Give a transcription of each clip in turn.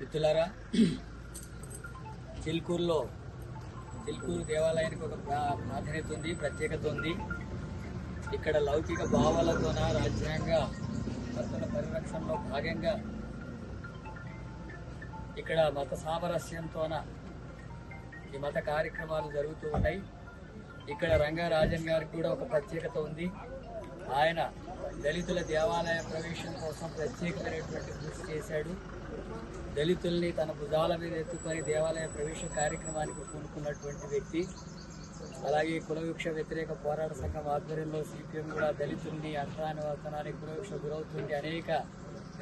మిత్రులారా చిల్కూరులో చిల్కూరు దేవాలయానికి ఒక ప్రా- ప్రాధాన్యత ఉంది ప్రత్యేకత ఉంది. ఇక్కడ లౌకిక భావాలతోన రాజ్యాంగ హక్కుల పరిరక్షణలో భాగంగా ఇక్కడ మత సామరస్యంతోన ఈ మత కార్యక్రమాలు జరుగుతూ ఉన్నాయి. ఇక్కడ రంగారాజన్ గారికి కూడా ఒక ప్రత్యేకత ఉంది. ఆయన దళితుల దేవాలయ ప్రవేశం కోసం ప్రత్యేకమైనటువంటి కృషి చేశాడు. దళితుల్ని తన భుజాల మీద ఎత్తుకొని దేవాలయ ప్రవేశ కార్యక్రమానికి పూనుకున్నటువంటి వ్యక్తి. అలాగే కులవృక్ష వ్యతిరేక పోరాట సంఘం ఆధ్వర్యంలో సిపిఎం కూడా దళితుల్ని అంతరానివర్తనానికి కులవృక్ష గురవుతుంటే అనేక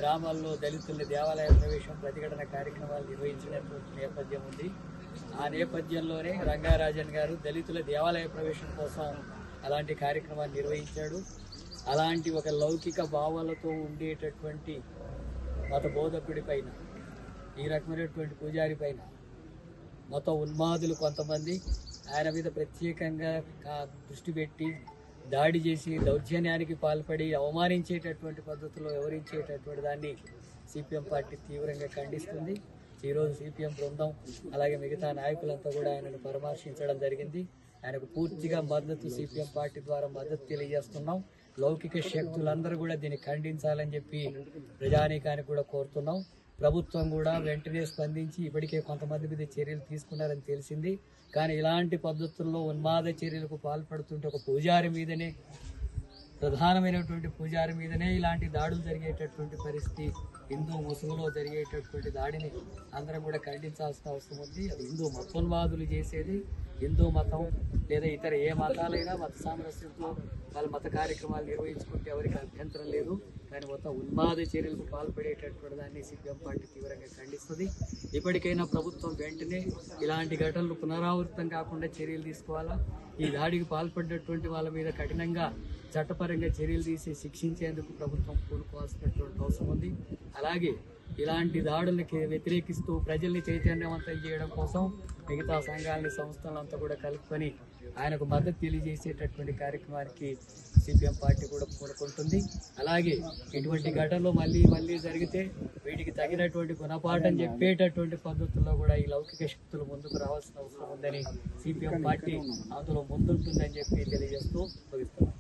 గ్రామాల్లో దళితుల్ని దేవాలయ ప్రవేశం ప్రతిఘటన కార్యక్రమాలు నిర్వహించినటువంటి నేపథ్యం ఉంది. ఆ నేపథ్యంలోనే రంగారాజన్ గారు దళితుల దేవాలయ ప్రవేశం కోసం అలాంటి కార్యక్రమాన్ని నిర్వహించాడు. అలాంటి ఒక లౌకిక భావాలతో ఉండేటటువంటి మత బోధకుడి పైన ఈ రకమైనటువంటి పూజారి పైన మత ఉన్మాదులు కొంతమంది ఆయన మీద ప్రత్యేకంగా దృష్టి పెట్టి దాడి చేసి దౌర్జన్యానికి పాల్పడి అవమానించేటటువంటి పద్ధతిలో వివరించేటటువంటి దాన్ని సిపిఎం పార్టీ తీవ్రంగా ఖండిస్తుంది. ఈరోజు సిపిఎం బృందం అలాగే మిగతా నాయకులంతా కూడా ఆయనను పరామర్శించడం జరిగింది. ఆయనకు పూర్తిగా మద్దతు సిపిఎం పార్టీ ద్వారా మద్దతు తెలియజేస్తున్నాం. లౌకిక శక్తులందరూ కూడా దీన్ని ఖండించాలని చెప్పి ప్రజానీకానికి కూడా కోరుతున్నాం. ప్రభుత్వం కూడా వెంటనే స్పందించి ఇప్పటికే కొంతమంది మీద చర్యలు తీసుకున్నారని తెలిసింది. కానీ ఇలాంటి పద్ధతుల్లో ఉన్మాద చర్యలకు పాల్పడుతుంటే ఒక పూజారి మీదనే ప్రధానమైనటువంటి పూజారి మీదనే ఇలాంటి దాడులు జరిగేటటువంటి పరిస్థితి హిందూ ముసుగులో జరిగేటటువంటి దాడిని అందరం కూడా ఖండించాల్సిన అవసరం ఉంది. అది హిందూ మతోన్వాదులు చేసేది. హిందూ మతం లేదా ఇతర ఏ మతాలైనా మత సామరస్యంతో వాళ్ళ మత కార్యక్రమాలు నిర్వహించుకుంటే ఎవరికి అభ్యంతరం లేదు. కానీ మొత్తం ఉన్మాద చర్యలకు పాల్పడేటటువంటి దాన్ని సిపిఎం పార్టీ తీవ్రంగా ఖండిస్తుంది. ఇప్పటికైనా ప్రభుత్వం వెంటనే ఇలాంటి ఘటనలు పునరావృతం కాకుండా చర్యలు తీసుకోవాలా? ఈ దాడికి పాల్పడినటువంటి వాళ్ళ మీద కఠినంగా చట్టపరంగా చర్యలు తీసి శిక్షించేందుకు ప్రభుత్వం కూడుకోవాల్సినటువంటి అవసరం ఉంది. అలాగే ఇలాంటి దాడులకి వ్యతిరేకిస్తూ ప్రజల్ని చైతన్యవంతం చేయడం కోసం మిగతా సంఘాలని సంస్థలంతా కూడా కలుపుకొని ఆయనకు మద్దతు తెలియజేసేటటువంటి కార్యక్రమానికి సిపిఎం పార్టీ కూడా కోరుకుంటుంది. అలాగే ఇటువంటి ఘటనలు మళ్ళీ మళ్ళీ జరిగితే వీటికి తగినటువంటి గుణపాఠం చెప్పేటటువంటి పద్ధతుల్లో కూడా ఈ లౌకిక శక్తులు ముందుకు రావాల్సిన అవసరం ఉందని సిపిఎం పార్టీ అందులో ముందుంటుందని చెప్పి తెలియజేస్తూ ముగిస్తున్నాం.